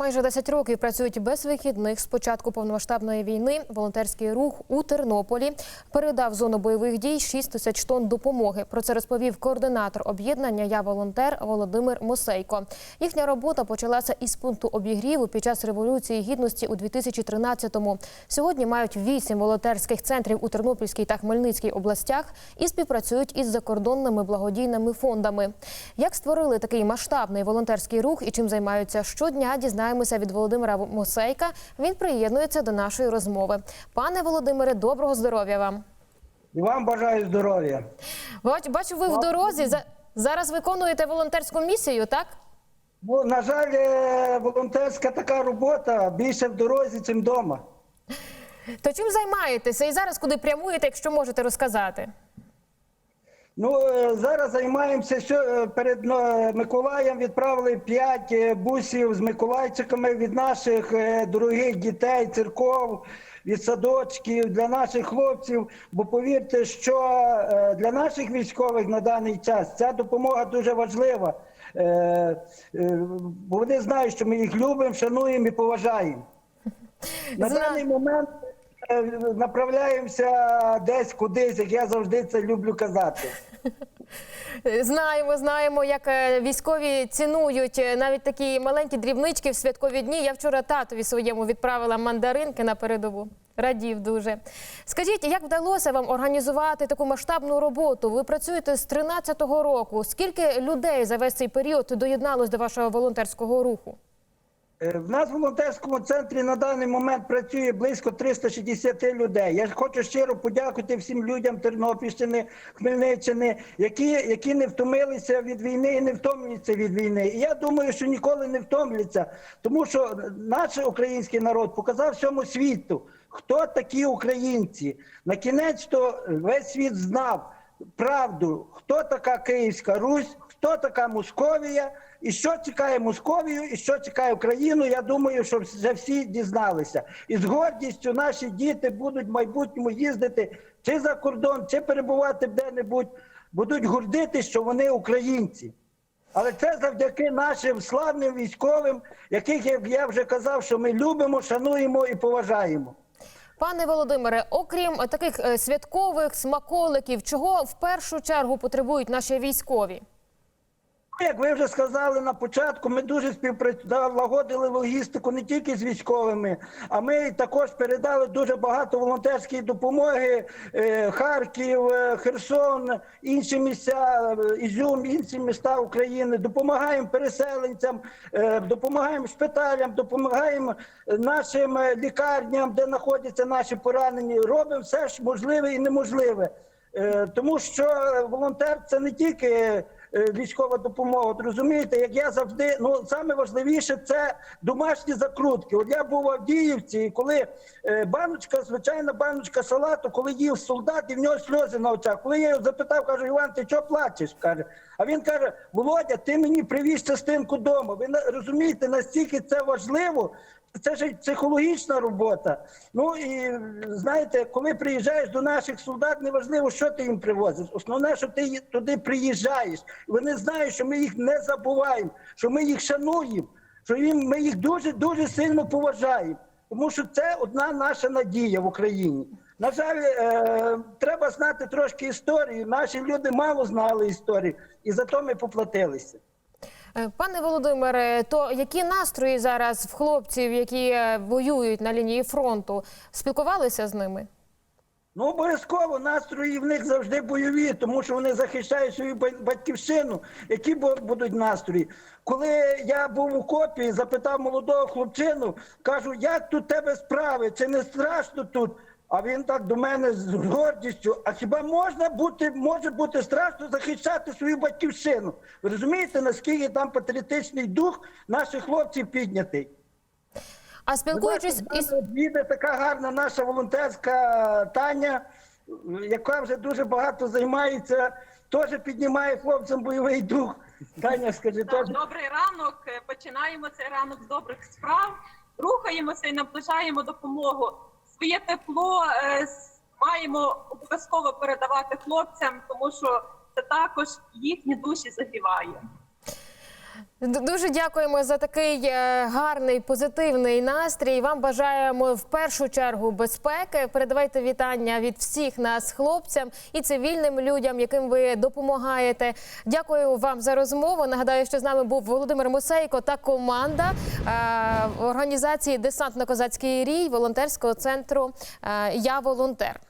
Майже 10 років працюють без вихідних з початку повномасштабної війни. Волонтерський рух у Тернополі передав зону бойових дій 6 тисяч тонн допомоги. Про це розповів координатор об'єднання Я волонтер Володимир Мосейко. Їхня робота почалася із пункту обігріву під час революції гідності у 2013-му. Сьогодні мають 8 волонтерських центрів у Тернопільській та Хмельницькій областях і співпрацюють із закордонними благодійними фондами. Як створили такий масштабний волонтерський рух і чим займаються щодня, дізнаємося від Володимира Мосейка. Він приєднується до нашої розмови. Пане Володимире, доброго здоров'я вам. І вам бажаю здоров'я. Бач- Бачу, ви в дорозі. Зараз виконуєте волонтерську місію, так? Ну, на жаль, е, волонтерська така робота більше в дорозі, ніж вдома. То чим займаєтеся і зараз куди прямуєте, якщо можете розказати? Ну, е, зараз займаємося, що е, перед е, Миколаєм відправили 5 бусів з Миколайчиками від наших дорогих дітей, церков, від садочків, для наших хлопців. Бо повірте, що для наших військових на даний час ця допомога дуже важлива. Бо вони знають, що ми їх любимо, шануємо і поважаємо. На даний момент направляємося десь кудись, як я завжди це люблю казати. Знаємо, знаємо, як е, військові цінують е, навіть такі маленькі дрібнички в святкові дні. Я вчора татові своєму відправила мандаринки на передову. Радів дуже. Скажіть, як вдалося вам організувати таку масштабну роботу? Ви працюєте з 13-го року. Скільки людей за весь цей період доєдналось до вашого волонтерського руху? Е, В нас в волонтерському центрі на даний момент працює близько 360 людей. Я хочу щиро подякувати всім людям Тернопільщини, Хмельниччини, які, які не втомилися від війни і не втомлюються від війни. І я думаю, що ніколи не втомляться, тому що наш український народ показав всьому світу, хто такі українці. На кінець то весь світ знав правду, хто така Київська Русь, хто така Московія, і що чекає Московію, і що чекає Україну. Я думаю, що вже всі дізналися. І з гордістю наші діти будуть в майбутньому їздити чи за кордон, чи перебувати де-небудь, будуть гордитись, що вони українці. Але це завдяки нашим славним військовим, яких як я вже казав, що ми любимо, шануємо і поважаємо. Пане Володимире, окрім е, таких е, святкових смаколиків, чого в першу чергу потребують наші військові? Як ви вже сказали на початку, ми дуже співпрацювали, логістику не тільки з військовими, а ми також передали дуже багато волонтерської допомоги. е, Харків, е, Херсон, інші місця, е, Ізюм, інші міста України. Допомагаємо переселенцям, допомагаємо шпиталям, допомагаємо нашим лікарням, де знаходяться наші поранені. Робимо все ж можливе і неможливе. Тому що волонтер це не тільки військова допомога. От розумієте, як я завжди, ну саме важливіше це домашні закрутки. От я був в Авдіївці, і коли е, баночка, звичайна баночка салату, коли їв солдат, і в нього сльози на очах. Коли я його запитав, кажу, Іван, ти чого плачеш? каже. А він каже: Володя, ти мені привіз частинку дому. Ви розумієте, настільки це важливо. Це ж психологічна робота. Ну і знаєте, коли приїжджаєш до наших солдат, неважливо, що ти їм привозиш. Основне, що ти туди приїжджаєш. Вони знають, що ми їх не забуваємо, що ми їх шануємо, що їм ми їх дуже дуже сильно поважаємо. Тому що це одна наша надія в Україні. На жаль, е, треба знати трошки історію. Наші люди мало знали історію, і за то ми поплатилися. Е, Пане Володимире, то які настрої зараз в хлопців, які е, воюють на лінії фронту, спілкувалися з ними? Ну, обов'язково настрої в них завжди бойові, тому що вони захищають свою батьківщину. Які будуть настрої? Коли я був у копі, запитав молодого хлопчину, кажу, як тут тебе справи? Чи не страшно тут? А він так до мене з гордістю. А хіба можна бути, може бути страшно захищати свою батьківщину? Ви розумієте, наскільки там патріотичний дух наших хлопців піднятий? А спілкуючись із з така гарна наша волонтерська Таня, яка вже дуже багато займається, теж піднімає хлопцям бойовий дух. Таня, скажи, Так, теж. Добрий ранок. Починаємо цей ранок з добрих справ. Рухаємося і наближаємо допомогу. Своє тепло е, маємо обов'язково передавати хлопцям, тому що це також їхні душі загріває. Дуже дякуємо за такий е, гарний позитивний настрій. Вам бажаємо в першу чергу безпеки. Передавайте вітання від всіх нас, хлопцям і цивільним людям, яким ви допомагаєте. Дякую вам за розмову. Нагадаю, що з нами був Володимир Мусейко та команда е, організації Десантно-козацький рій волонтерського центру е, Я волонтер.